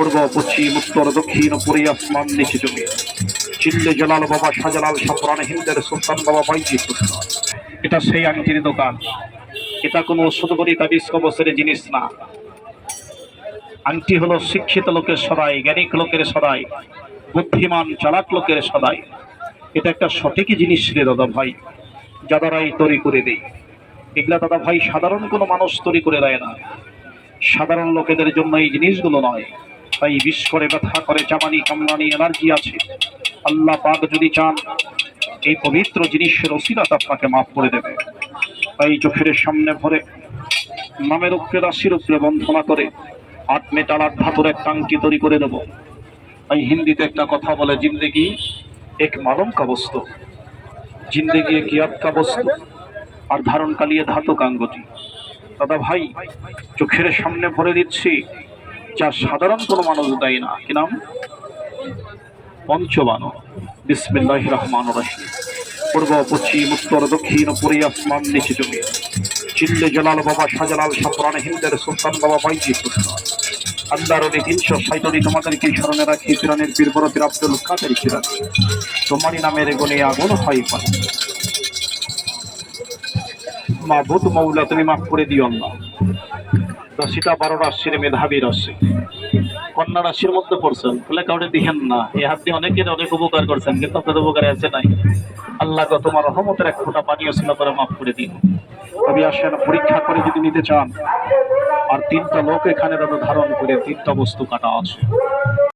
পূর্ব, পশ্চিম, উত্তর, দক্ষিণ পুরী আসমান, নিচে জমি চিল্লে জালাল বাবা শাহজালাল সাপরান হিন্দের সুলতান বাবা বাইজি এটা সেই আংটির দোকান। এটা কোনো সুদবরী তাবিজ কবসের জিনিস না। আংটি হলো শিক্ষিত লোকের সদাই জ্ঞানিক লোকের সদাই, বুদ্ধিমান, চালাক লোকের সদাই। এটা একটা সঠিকই জিনিস রে দাদা ভাই যাদারাই তৈরি করে দেই। এগুলা দাদা ভাই সাধারণ কোনো মানুষ তৈরি করে দেয় না। সাধারণ লোকেদের জন্য এই জিনিসগুলো নয়। তাই বিষ করে ব্যথা করে চামানি কামরানি, এনার্জি আছে। আল্লাহ পাক যদি চান, এই পবিত্র জিনিসের অসিরাত আপনাকে মাফ করে দেবে। তাই চোখের সামনে ভরে, নামের উপরে রাশির উপরে বন্ধনা করে, আট মেটাল, আট ধাতুর এক টাঙ্কি তৈরি করে দেব। তাই হিন্দিতে একটা কথা বলে, জিন্দেগি এক মালম কা বস্তু। জিন্দেগি এক ইয়াদ কা বস্তু। আর ধারণ কালিয়ে ধাতু কাঙ্গতি। দাদা ভাই, চোখের সামনে ভরে দিচ্ছি যা সাধারণ কোনো মানুষ দেয় না। কি নাম? পঞ্চবান। বিসমিল্লাহ রহমান রহিম। পূর্ব, পশ্চিম, উত্তর, দক্ষিণ পুরী আসমান, নিচে জমি চিল্লে জালাল বাবা শাহজালাল সাপরান হিন্দের সুলতান বাবা বাইজি সুলতান আল্লাহর এই তিনশো সাইতরি তোমাদেরকে স্মরণে রাখি, পিরানের বীরবরতির আব্দুল কাদের পিরান তোমারই নামের গুণে আগুন হয় মৌলা তুমি মাফ করে দিও আল্লাহ। দশিটা বারো রাশির মেধাবী রাশি। কন্যা রাশির মধ্যে পড়ছেন বলে কাউকে দিহেন না। এই হাত দিয়ে অনেকের অনেক উপকার করছেন, কিন্তু আপনাদের উপকারে আছে নাই। আল্লাহ তোমার রহমতের এক ফোঁটা পানীয় ছিল করে মাফ করে দিন। তবে আসেন, পরীক্ষা করে যদি নিতে চান, আর তিনটা লোক এখানে তাদের ধারণ করে তিনটা বস্তু কাটা আছে।